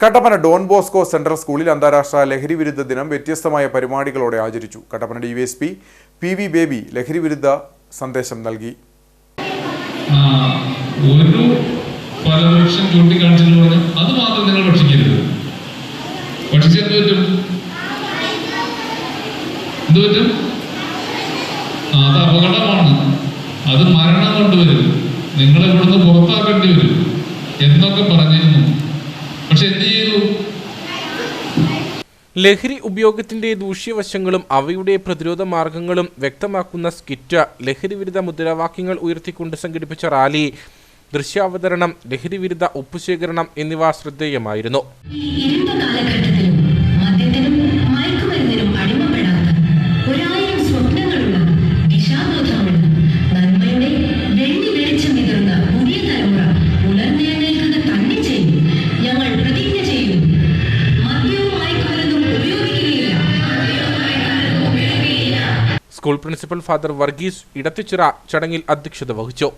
Kattappana Don Bosco central സ്കൂളിൽ അന്താരാഷ്ട്ര ലഹരി വിരുദ്ധ ദിനം വ്യത്യസ്തമായ പരിപാടികളോടെ ആചരിച്ചു. Kattappana DYSP P V Baby ലഹരി വിരുദ്ധ സന്ദേശം നൽകി. ഒരു അത് അത് മരണം കൊണ്ടുവരും. നിങ്ങൾ ഇവിടുന്ന് പുറത്താക്കേണ്ടി വരും. എന്നൊക്കെ പറഞ്ഞിരുന്നു. പക്ഷെ എന്ത് ചെയ്തു ലഹരി ഉപയോഗത്തിന്റെ ദൂഷ്യവശങ്ങളും അവയുടെ പ്രതിരോധ മാർഗങ്ങളും വ്യക്തമാക്കുന്ന സ്കിറ്റ് ലഹരി വിരുദ്ധ മുദ്രാവാക്യങ്ങൾ ഉയർത്തിക്കൊണ്ട് സംഘടിപ്പിച്ച റാലി ദൃശ്യാവതരണം ലഹരി വിരുദ്ധ ഒപ്പുശേഖരണം എന്നിവ ശ്രദ്ധേയമായിരുന്നു. School principal father Varghese Edathichira ചടങ്ങിൽ അധ്യക്ഷത വഹിച്ചു